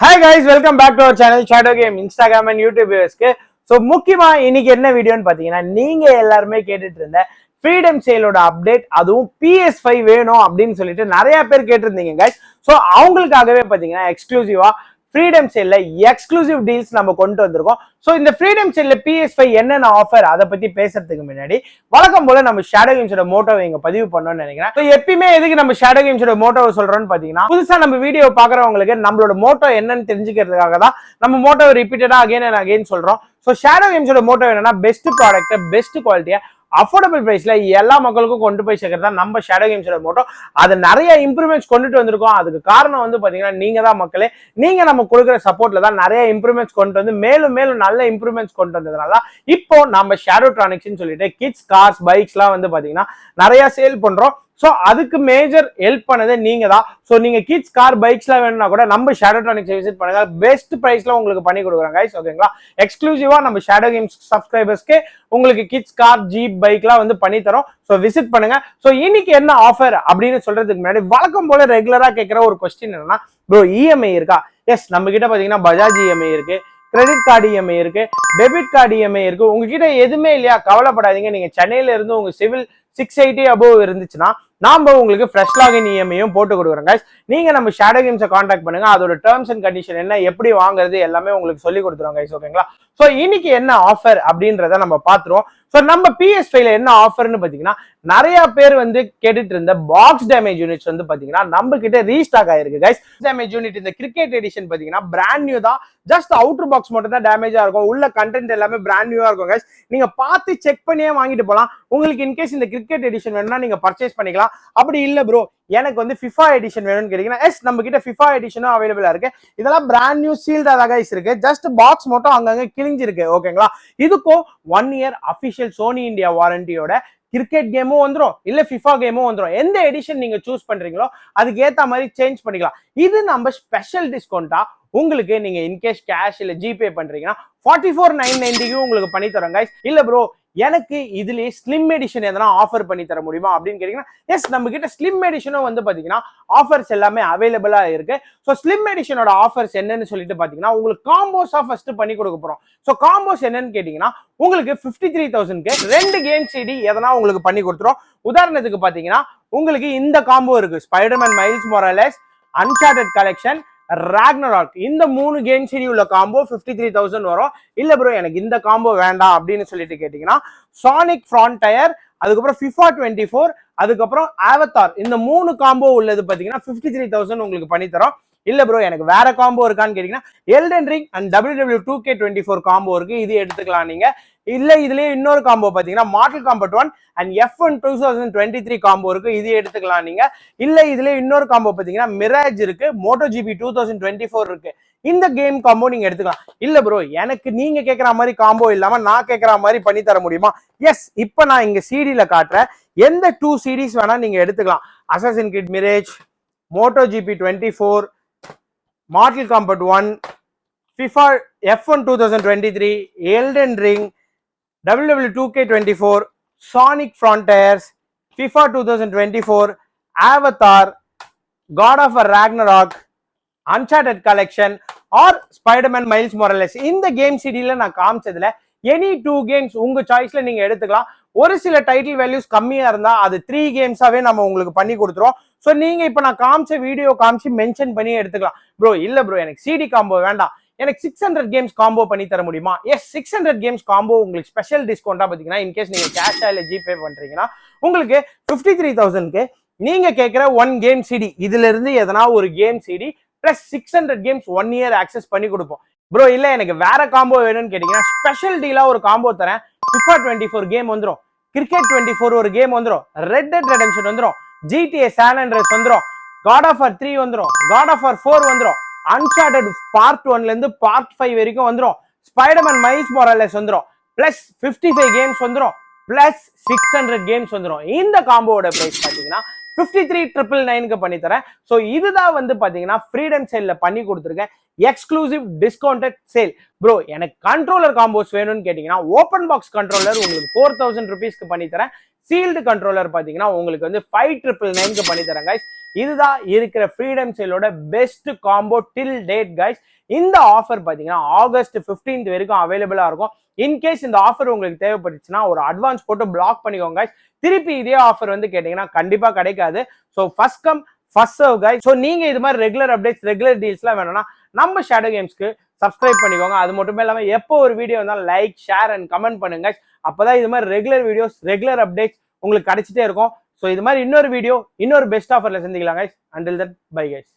Hi guys welcome back to our channel Shadow Game Instagram and YouTube வியூஸ்க்கு so முக்கியமா இன்னைக்கு என்ன வீடியோன்னு பார்த்தீங்கன்னா நீங்க எல்லாருமே கேட்டுட்டு இருந்த ஃப்ரீடம் சேலோட அப்டேட் அதுவும் பிஎஸ் ஃபைவ் வேணும் அப்படின்னு சொல்லிட்டு நிறைய பேர் கேட்டிருந்தீங்க கைஸ் ஸோ அவங்களுக்காகவே பார்த்தீங்கன்னா எக்ஸ்க்ளூசிவா ஃப்ரீடம் சேல்ல எக்ஸ்க்ளூசிவ் டீல்ஸ் நம்ம கொண்டு வந்திருக்கோம். ஸோ இந்த ஃப்ரீடம் சேல்ல பிஎஸ் ஃபைவ் என்னென்ன ஆஃபர் அதை பத்தி பேசுறதுக்கு முன்னாடி வழக்கம் போல நம்ம ஷேடோ கேம்ஸோட மோட்டோவை இங்க பதிவு பண்ணணும்னு நினைக்கிறேன். ஸோ எப்பயுமே எதுக்கு நம்ம ஷேடோ கேம்ஸோட மோட்டோவை சொல்றோம்னு பாத்தீங்கன்னா புதுசா நம்ம வீடியோ பாக்குறவங்களுக்கு நம்மளோட மோட்டோ என்னன்னு தெரிஞ்சுக்கிறதுக்காக தான் நம்ம மோட்டோவை ரிப்பீட்டடா அகைன் அண்ட் அகைன் சொல்றோம். ஸோ ஷேடோ கேம்ஸோட மோட்டோ என்னன்னா பெஸ்ட் ப்ராடக்ட் பெஸ்ட் குவாலிட்டியா அஃபோர்டபுள் ப்ரைஸில் எல்லா மக்களுக்கும் கொண்டு போய் சேர்க்கறது தான் நம்ம ஷேடோ கேம்ஸோட மோட்டோ அது நிறைய இம்ப்ரூவ்மெண்ட்ஸ் கொண்டுட்டு வந்திருக்கோம். அதுக்கு காரணம் வந்து பார்த்தீங்கன்னா நீங்கள் தான் மக்களே. நீங்கள் நம்ம கொடுக்குற சப்போர்ட்டில் தான் நிறைய இம்ப்ரூவ்மெண்ட்ஸ் கொண்டு வந்து மேலும் மேலும் நல்ல இம்ப்ரூவ்மெண்ட்ஸ் கொண்டு வந்ததுனால இப்போ நம்ம ஷேடோ ட்ரானிக்ஸ்னு சொல்லிட்டு கிட்ஸ் கார்ஸ் பைக்ஸ்லாம் வந்து பார்த்தீங்கன்னா நிறையா சேல் பண்ணுறோம் ஸோ அதுக்கு மேஜர் ஹெல்ப் பண்ணது நீங்க தான் ஸோ நீங்க கிட்ஸ் கார் பைக்ஸ்லாம் வேணும்னா கூட நம்ம ஷேடோ டானிக்ஸை விசிட் பண்ணுங்க. பெஸ்ட் ப்ரைஸ்ல உங்களுக்கு பண்ணி கொடுக்குறாங்க கைஸ் ஓகேங்களா எக்ஸ்க்ளூசிவா நம்ம ஷேடோ கேம்ஸ் சப்ஸ்கிரைபர்ஸ்க்கு உங்களுக்கு கிட்ஸ் கார் ஜீப் பைக்லாம் வந்து பண்ணி தரோம். ஸோ விசிட் பண்ணுங்க. ஸோ இன்னைக்கு என்ன ஆஃபர் அப்படின்னு சொல்றதுக்கு முன்னாடி வழக்கம் போல ரெகுலரா கேட்குற ஒரு கொஸ்டின் என்னன்னா ப்ரோ இஎம்ஐ இருக்கா? எஸ் நம்ம கிட்ட பாத்தீங்கன்னா பஜாஜ் இஎம்ஐ இருக்கு. கிரெடிட் கார்டு இஎம்ஐ இருக்கு. டெபிட் கார்டு இஎம்ஐ இருக்கு. உங்ககிட்ட எதுவுமே இல்லையா? கவலைப்படாதீங்க. நீங்க சென்னையில இருந்து உங்க சிவில் சிக்ஸ் எயிட்டி அபோவ் இருந்துச்சுன்னா நாம உங்களுக்கு ஃப்ரெஷ் லாகின் இஎம்ஐயும் போட்டு கொடுக்குறோம் கைஸ் நீங்க நம்ம ஷேடோ கேம்ஸை காண்டாக்ட் பண்ணுங்க. அதோட டேர்ம்ஸ் அண்ட் கண்டிஷன் என்ன எப்படி வாங்குறது எல்லாமே உங்களுக்கு சொல்லி கொடுத்துருவோம் கைஸ் ஓகேங்களா ஸோ இன்னைக்கு என்ன ஆஃபர் அப்படின்றத நம்ம பார்த்துருவோம். ஸோ நம்ம பிஎஸ் ஃபைவ்ல என்ன ஆஃபர்னு பார்த்தீங்கன்னா நிறைய பேர் வந்து கேட்டுட்டு இருந்த பாக்ஸ் டேமேஜ் யூனிட்ஸ் வந்து பார்த்தீங்கன்னா நம்ம கிட்ட ரீஸ்டாக் ஆயிருக்கு கைஸ் டேமேஜ் யூனிட் இந்த கிரிக்கெட் எடிஷன் பார்த்தீங்கன்னா பிராண்ட் நியூ தான். ஜஸ்ட் அவுட்டர் பாக்ஸ் மட்டும் தான் டேமேஜாக இருக்கும். உள்ள கண்டென்ட் எல்லாமே பிராண்ட் நியூவாக இருக்கும் கைஸ் நீங்கள் பார்த்து செக் பண்ணியே வாங்கிட்டு போகலாம் உங்களுக்கு இன்கேஸ் இந்த கிரிக்கெட் எடிஷன் வேணும்னா நீங்கள் பர்ச்சேஸ் பண்ணிக்கலாம். அப்படி இல்லை ப்ரோ எனக்கு வந்து ஃபிஃபா எடிஷன் வேணும்னு கேட்டீங்கன்னா எஸ் நம்ம கிட்ட ஃபிஃபா எடிஷனும் அவைலபிளா இருக்கு. இதெல்லாம் பிராண்ட் நியூ சீல்டா கைஸ் இருக்கு. ஜஸ்ட் பாக்ஸ் மட்டும் அங்கங்க கிழிஞ்சிருக்கு ஓகேங்களா இதுக்கும் one year official Sony India வாரண்டியோட cricket கேமும் வந்துடும் இல்ல ஃபிஃபா கேமும் வந்துடும் எந்த எடிஷன் நீங்க சூஸ் பண்றீங்களோ அதுக்கு ஏத்த மாதிரி சேஞ்ச் பண்ணிக்கலாம். இது நம்ம ஸ்பெஷல் டிஸ்கவுண்டா உங்களுக்கு நீங்க இன்கேஸ் கேஷ் இல்ல ஜிபே பண்றீங்கன்னா ஃபார்ட்டி ஃபோர் நைன் நைன்டிக்கு உங்களுக்கு பண்ணி தரோம் கைஸ் இல்ல ப்ரோ எனக்கு இதுலயே ஸ்லிம் எடிஷன் எதனா ஆஃபர் பண்ணி தர முடியுமா அப்படின்னு கேட்டீங்கன்னா எஸ் நம்ம கிட்ட ஸ்லிம் எடிஷனும் வந்து பாத்தீங்கன்னா ஆஃபர்ஸ் எல்லாமே அவைலபிளா இருக்கு. ஸோ ஸ்லிம் எடிஷனோட ஆஃபர்ஸ் என்னன்னு சொல்லிட்டு பாத்தீங்கன்னா உங்களுக்கு காம்போஸா ஃபர்ஸ்ட் பண்ணி கொடுக்க போறோம். ஸோ காம்போஸ் என்னன்னு கேட்டீங்கன்னா உங்களுக்கு ஃபிஃப்டி த்ரீ தௌசண்ட்க்கு ரெண்டு கேம் சிடி எதனா உங்களுக்கு பண்ணி கொடுத்துரும். உதாரணத்துக்கு பாத்தீங்கன்னா உங்களுக்கு இந்த காம்போ இருக்கு. Spiderman Miles Morales Uncharted collection Ragnarok இந்த மூணு கேம் சீரி உள்ள காம்போ ஃபிஃப்டி த்ரீ தௌசண்ட் வரும். இல்லை ப்ரோ எனக்கு இந்த காம்போ வேண்டாம் அப்படின்னு சொல்லிட்டு கேட்டிங்கன்னா சானிக் ஃப்ரான் டயர் அதுக்கப்புறம் ஃபிஃபா டுவெண்ட்டி ஃபோர் அதுக்கப்புறம் ஆவத்தார் இந்த மூணு காம்போ உள்ளது பார்த்தீங்கன்னா ஃபிஃப்டி த்ரீ தௌசண்ட் உங்களுக்கு பண்ணித்தரோம். இல்ல ப்ரோ எனக்கு வேற காம்போ இருக்கான்னு கேட்டீங்கன்னா Elden Ring and W W two K twenty four combo இருக்கு. இது எடுத்துக்கலாம் நீங்க. இல்ல இதுலயே இன்னொரு காம்போ பாத்தீங்கன்னா Mortal Kombat one and F one two thousand twenty three combo இருக்கு. இது எடுத்துக்கலாம் நீங்க. இல்ல இதுலயே இன்னொரு காம்போ பாத்தீங்கன்னா மிராஜ் இருக்கு. Moto GP two thousand twenty four இருக்கு. இந்த கேம் காம்போ நீங்க எடுத்துக்கலாம். இல்ல ப்ரோ எனக்கு நீங்க கேட்கற மாதிரி காம்போ இல்லாம நான் கேட்கற மாதிரி பண்ணி தர முடியுமா? எஸ் இப்ப நான் இங்க சிடியில காட்டுறேன். எந்த டூ சீரீஸ் வேணா நீங்க எடுத்துக்கலாம். Assassin's Creed Mirage Moto GP twenty four Mortal Kombat one FIFA F one two thousand twenty three Elden Ring W W two K twenty four Sonic Frontiers FIFA two thousand twenty four Avatar God of a Ragnarok Uncharted collection R Spiderman Miles Morales இந்த game சிடியில் நான் காமிச்சதுல any two games உங்கள் சாய்ஸில் நீங்கள் எடுத்துக்கலாம். ஒரு சில title values கம்மியாக இருந்தால் அது த்ரீ கேம்ஸாகவே நம்ம உங்களுக்கு பண்ணி கொடுத்துருவோம் ஸோ நீங்கள் இப்போ நான் காமிச்ச வீடியோ காமிச்சு மென்ஷன் பண்ணி எடுத்துக்கலாம். ப்ரோ இல்லை ப்ரோ எனக்கு சிடி காம்போ வேண்டாம். எனக்கு சிக்ஸ் ஹண்ட்ரட் கேம்ஸ் காம்போ பண்ணி தர முடியுமா? Yes six hundred games combo உங்களுக்கு ஸ்பெஷல் டிஸ்கவுண்டாக பார்த்தீங்கன்னா இன்கேஸ் நீங்கள் கேஷா இல்லை ஜிபே பண்ணுறீங்கன்னா உங்களுக்கு ஃபிஃப்டி த்ரீ தௌசண்ட்க்கு நீங்கள் கேட்குற ஒன் கேம் சிடி இதுலேருந்து எதனா ஒரு game CD plus six hundred games one year access பண்ணி கொடுப்போம். ப்ரோ இல்லை எனக்கு வேற காம்போ வேணும்னு கேட்டிங்கன்னா ஸ்பெஷல் டீலாக ஒரு காம்போ தரேன். ஃபிஃபா டுவெண்ட்டி ஃபோர் கேம் வந்துடும் கிரிக்கெட் டுவெண்ட்டி ஃபோர் ஒரு கேம் வந்துடும் ரெட் டெட் ரெடெம்ஷன் வந்துடும் ஜிடிஏ சான் அண்ட்ரஸ் வந்துடும் காட் ஆஃப் ஆர் த்ரீ வந்துடும் காட் ஆஃப் ஆர் ஃபோர் வந்துடும் அன்சார்டட் பார்ட் ஒன்ல இருந்து பார்ட் ஃபைவ் வரைக்கும் வந்துடும் ஸ்பைடர்மேன் மைல்ஸ் மொரலஸ் வந்துடும் பிளஸ் ஃபிஃப்டி ஃபைவ் கேம்ஸ் வந்துடும் பிளஸ் சிக்ஸ் ஹண்ட்ரட் கேம்ஸ் வந்துடும் இந்த காம்போவோட ப்ரைஸ் பார்த்தீங்கன்னா ஃபிஃப்டி த்ரீ ட்ரிபிள் நைனுக்கு பண்ணி தரேன் ஸோ இதுதான் வந்து பார்த்தீங்கன்னா ஃப்ரீடம் சேலில் பண்ணி கொடுத்துருக்கேன். எக்ஸ்க்ளூசிவ் டிஸ்கவுண்டட் சேல் ப்ரோ எனக்கு கண்ட்ரோலர் காம்போஸ் வேணும்னு கேட்டிங்கன்னா ஓப்பன் பாக்ஸ் கண்ட்ரோலர் உங்களுக்கு ஃபோர் தௌசண்ட் ருபீஸ்க்கு பண்ணி தரேன் சீல்டு கண்ட்ரோலர் பார்த்தீங்கன்னா உங்களுக்கு வந்து ஃபைவ் ட்ரிபிள் நைனுக்கு பண்ணி தரேன் இதுதான் இருக்கிற freedom சேலோட best combo till date guys இந்த ஆஃபர் பார்த்தீங்கன்னா ஆகஸ்ட் 15th வரைக்கும் அவைலபிளாக இருக்கும். இன்கேஸ் இந்த ஆஃபர் உங்களுக்கு தேவைப்பட்டுச்சுன்னா ஒரு அட்வான்ஸ் போட்டு பிளாக் பண்ணிக்கோங்க கைஸ் திருப்பி இதே ஆஃபர் வந்து கேட்டிங்கன்னா கண்டிப்பாக கிடைக்காது. So first come first serve guys so நீங்கள் இது மாதிரி ரெகுலர் அப்டேட்ஸ் ரெகுலர் டீல்ஸ்லாம் வேணும்னா நம்ம ஷேடோ கேம்ஸ்க்கு சப்ஸ்கிரைப் பண்ணிக்கோங்க. அது மட்டுமே இல்லாமல் எப்போ ஒரு வீடியோ வந்தாலும் லைக் ஷேர் அண்ட் கமெண்ட் பண்ணுங்க அப்பதான் இது மாதிரி ரெகுலர் வீடியோஸ் ரெகுலர் அப்டேட்ஸ் உங்களுக்கு கிடைச்சிட்டே இருக்கும். ஸோ இது மாதிரி இன்னொரு வீடியோ இன்னொரு பெஸ்ட் ஆஃபர்ல சந்திக்கலாம் guys until that bye guys